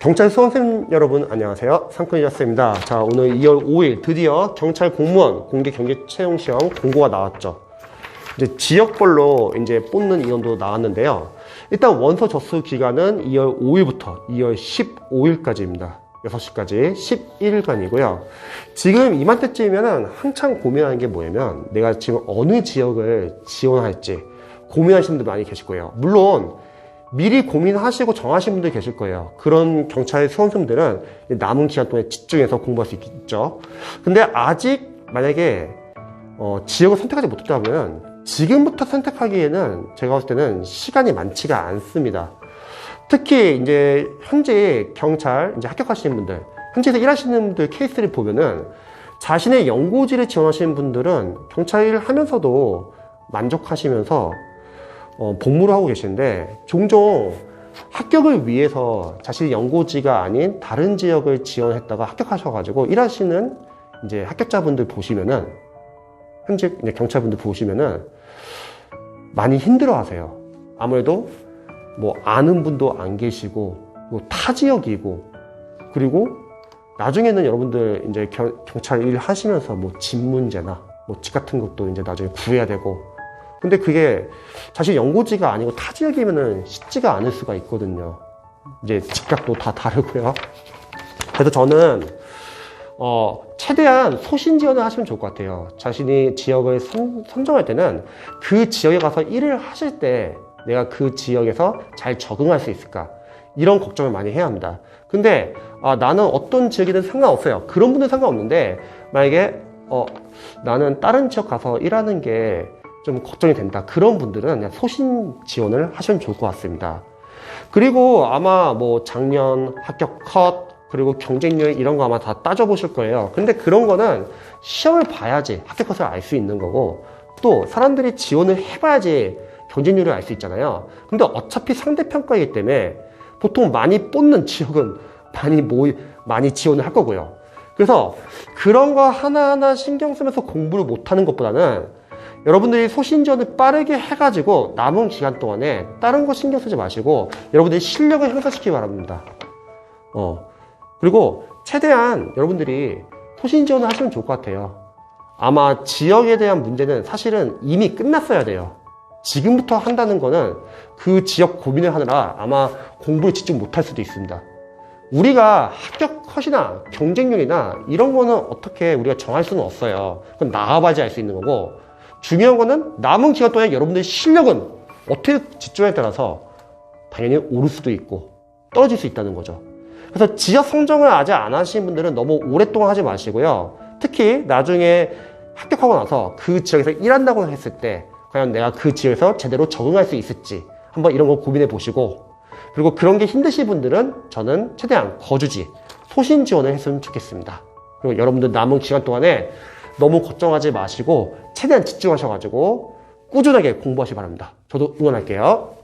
경찰 수험생 여러분 안녕하세요. 상권이었습니다. 자 오늘 2월 5일 드디어 경찰 공무원 공개 경기 채용 시험 공고가 나왔죠. 이제 지역별로 이제 뽑는 인원도 나왔는데요. 일단 원서 접수 기간은 2월 5일부터 2월 15일까지입니다. 6시까지 11일간이고요. 지금 이맘때쯤이면 한창 고민하는 게 뭐냐면 내가 지금 어느 지역을 지원할지 고민하시는 분들 많이 계실 거예요. 물론 미리 고민하시고 정하신 분들 계실 거예요. 그런 경찰 수험생들은 남은 기간 동안에 집중해서 공부할 수 있겠죠. 근데 아직 만약에 어, 지역을 선택하지 못했다면 지금부터 선택하기에는 제가 봤을 때는 시간이 많지가 않습니다. 특히 이제 현재 경찰 이제 합격하시는 분들, 현재에서 일하시는 분들 케이스를 보면은 자신의 연고지를 지원하시는 분들은 경찰 일 하면서도 만족하시면서 어, 복무를 하고 계시는데 종종 합격을 위해서 자신의 연고지가 아닌 다른 지역을 지원했다가 합격하셔가지고 일하시는 이제 합격자분들 보시면은 이제 경찰분들 보시면은 많이 힘들어하세요. 아무래도 뭐 아는 분도 안 계시고 뭐타 지역이고 그리고 나중에는 여러분들 이제 경, 경찰 일 하시면서 뭐 집 문제나 뭐 집 같은 것도 이제 나중에 구해야 되고 근데 그게 사실 연고지가 아니고 타 지역이면은 쉽지가 않을 수가 있거든요. 이제 집값도 다 다르고요. 그래서 저는 어, 최대한 소신 지원을 하시면 좋을 것 같아요. 자신이 지역을 선, 선정할 때는 그 지역에 가서 일을 하실 때 내가 그 지역에서 잘 적응할 수 있을까? 이런 걱정을 많이 해야 합니다. 근데 아, 나는 어떤 지역이든 상관없어요. 그런 분들 상관없는데 만약에 어, 나는 다른 지역 가서 일하는 게 좀 걱정이 된다. 그런 분들은 그냥 소신 지원을 하시면 좋을 것 같습니다. 그리고 아마 뭐 작년 합격 컷 그리고 경쟁률 이런 거 아마 다 따져보실 거예요. 근데 그런 거는 시험을 봐야지 합격 컷을 알 수 있는 거고 또 사람들이 지원을 해봐야지 경쟁률을 알 수 있잖아요. 근데 어차피 상대평가이기 때문에 보통 많이 뽑는 지역은 많이 모이, 많이 지원을 할 거고요. 그래서 그런 거 하나하나 신경 쓰면서 공부를 못하는 것보다는 여러분들이 소신 지원을 빠르게 해가지고 남은 기간 동안에 다른 거 신경 쓰지 마시고 여러분들이 실력을 향상시키기 바랍니다. 어. 그리고 최대한 여러분들이 소신 지원을 하시면 좋을 것 같아요. 아마 지역에 대한 문제는 사실은 이미 끝났어야 돼요. 지금부터 한다는 거는 그 지역 고민을 하느라 아마 공부를 집중 못할 수도 있습니다. 우리가 합격 컷이나 경쟁률이나 이런 거는 어떻게 우리가 정할 수는 없어요. 그건 나가봐야지 알 수 있는 거고 중요한 거는 남은 기간 동안에 여러분들의 실력은 어떻게 집중에 따라서 당연히 오를 수도 있고 떨어질 수 있다는 거죠. 그래서 지역 성정을 아직 안 하신 분들은 너무 오랫동안 하지 마시고요. 특히 나중에 합격하고 나서 그 지역에서 일한다고 했을 때 과연 내가 그 지역에서 제대로 적응할 수 있을지 한번 이런 거 고민해 보시고 그리고 그런 게 힘드신 분들은 저는 최대한 거주지 소신 지원을 했으면 좋겠습니다. 그리고 여러분들 남은 기간 동안에 너무 걱정하지 마시고 최대한 집중하셔가지고 꾸준하게 공부하시기 바랍니다. 저도 응원할게요.